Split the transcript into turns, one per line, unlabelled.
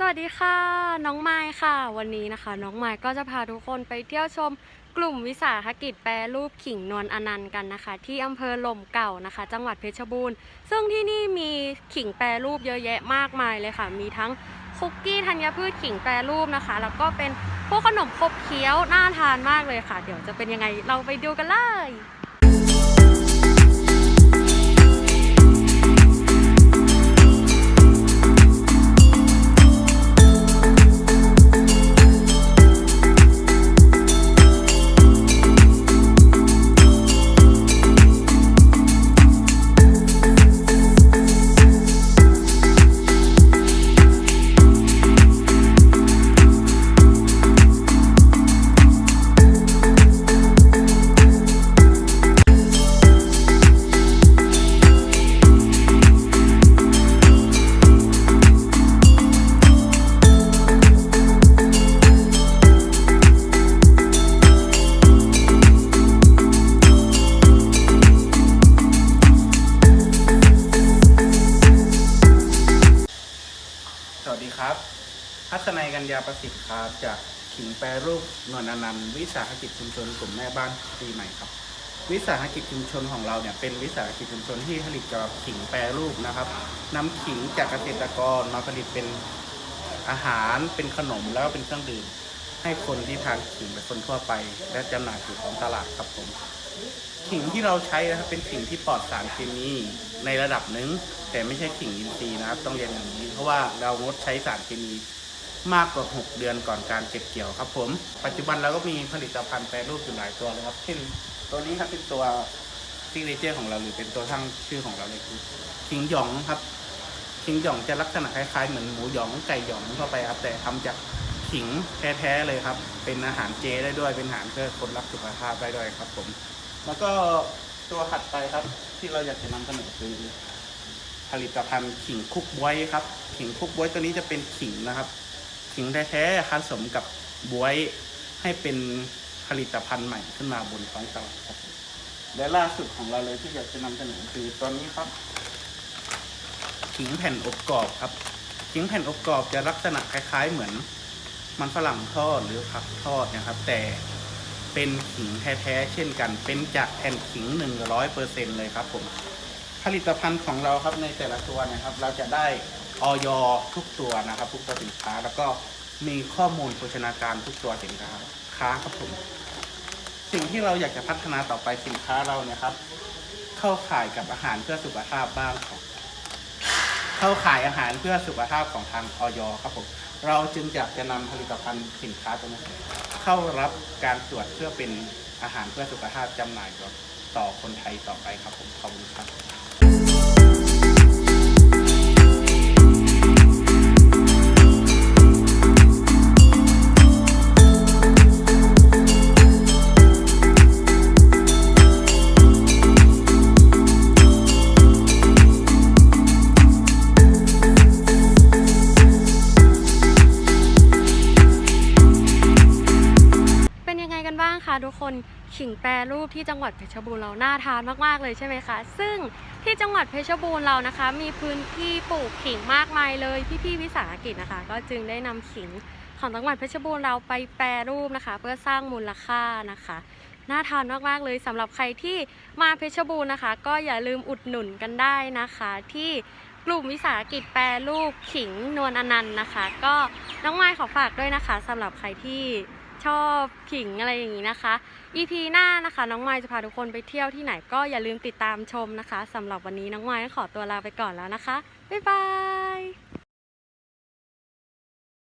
สวัสดีค่ะ น้องไม้ค่ะ วันนี้นะคะ น้องไม้ก็จะพาทุกคนไปเที่ยวชมกลุ่มวิสาหกิจแปรรูปขิงนวลอนันต์กันนะคะ ที่อำเภอหล่มเก่านะคะ จังหวัดเพชรบูรณ์ ซึ่งที่นี่มีขิงแปรรูปเยอะแยะมากมายเลยค่ะ มีทั้งคุกกี้ธัญพืชขิงแปรรูปนะคะ แล้วก็เป็นพวกขนมขบเคี้ยวน่าทานมากเลยค่ะ เดี๋ยวจะเป็นยังไงเราไปดูกันเลยั
บพัฒนัยกัญญาประสิทธิ์ครับ จากขิงแปรรูปนวลอนันต์วิสาหกิจชุมชนกลุ่มแม่บ้านปีใหม่ครับ วิสาหกิจชุมชนของเราเนี่ยเป็นวิสาหกิจชุมชนที่ผลิตเกี่ยวกับขิงแปรรูปนะครับนำขิงจากเกษตรกรมาผลิตเป็นอาหารเป็นขนมแล้วก็เป็นเครื่องดื่ม ให้คนที่ทานขิงเป็นคนทั่วไป และจำหน่ายสู่ท้องตลาดครับผม ขิงที่เราใช้นะครับเป็นขิงที่ปลอดสารเคมีในระดับหนึ่งแต่ไม่ใช่ขิงอินทรีย์นะครับ ต้องเรียนอย่างนี้ เพราะว่าเรางดใช้สารเคมีมากกว่า 6 เดือนก่อนการเก็บเกี่ยวครับผม ปัจจุบันเราก็มีผลิตภัณฑ์แปรรูปอยู่หลายตัวเลยครับเช่นตัวนี้ครับเป็นตัวซิกเนเจอร์ของเราหรือเป็นตัวทั้งชื่อของเราเลยคือขิงหยองครับขิงหยองจะลักษณะคล้ายๆเหมือนหมูหยองไก่หยองทั่วไปครับแต่ทำจาก ขิงแท้ๆเลยครับ เป็นอาหารเจได้ด้วยเป็นอาหารเพื่อคนรักสุขภาพได้ด้วยครับ ผม แล้วก็ตัวถัดไปครับ ที่เราอยากจะนำเสนอคือผลิตภัณฑ์ขิงคุกบวยครับ ขิงคุกบวยตัวนี้จะเป็นขิงนะครับ ขิงแท้ๆผสมกับบวยให้เป็นผลิตภัณฑ์ใหม่ขึ้นมาบนท้องตลาดครับ และล่าสุดของเราเลยที่อยากจะนำเสนอคือตัวนี้ครับขิงแผ่นอบกรอบครับขิงแผ่นอบกรอบจะลักษณะคล้าย ๆ เหมือน มันฝรั่งทอดหรือผักทอดนะครับ แต่เป็นขิงแท้ๆเช่นกัน เป็นจากแผ่นขิงหนึ่งร้อยเปอร์เซ็นเลยครับผมผลิตภัณฑ์ของเราครับในแต่ละตัวนะครับ เราจะได้ออยทุกตัวนะครับ ทุกตัวสินค้าแล้วก็มีข้อมูลโภชนาการทุกตัวสินค้าค้าครับผมสิ่งที่เราอยากจะพัฒนาต่อไปสินค้าเราเนี่ยครับ เข้าข่ายกับอาหารเพื่อสุขภาพบ้างของเข้าขายอาหารเพื่อสุขภาพของทางออยครับผม เราจึงอยากจะนำผลิตภัณฑ์สินค้าตัวนี้เข้ารับการตรวจเพื่อเป็นอาหารเพื่อสุขภาพจำหน่ายต่อคนไทยต่อไปครับผมขอบคุณครับ
คนขิงแปรรูปที่จังหวัดเพชรบูรณ์เราน่าทานมากๆเลยใช่ไหมคะ ซึ่งที่จังหวัดเพชรบูรณ์เรานะคะ มีพื้นที่ปลูกขิงมากมายเลยพี่ๆวิสาหกิจนะคะ ก็จึงได้นำขิงของจังหวัดเพชรบูรณ์เราไปแปรรูปนะคะ เพื่อสร้างมูลค่านะคะน่าทานมากๆเลยสำหรับใครที่มาเพชรบูรณ์นะคะ ก็อย่าลืมอุดหนุนกันได้นะคะ ที่กลุ่มวิสาหกิจแปรรูปขิงนวลอนันต์นะคะ ก็น้องไม้ขอฝากด้วยนะคะสำหรับใครที่ ชอบขิงอะไรอย่างนี้นะคะ EP หน้านะคะ น้องไม้จะพาทุกคนไปเที่ยวที่ไหนก็อย่าลืมติดตามชมนะคะสำหรับวันนี้น้องไม้ขอตัวลาไปก่อนแล้วนะคะ บ๊ายบาย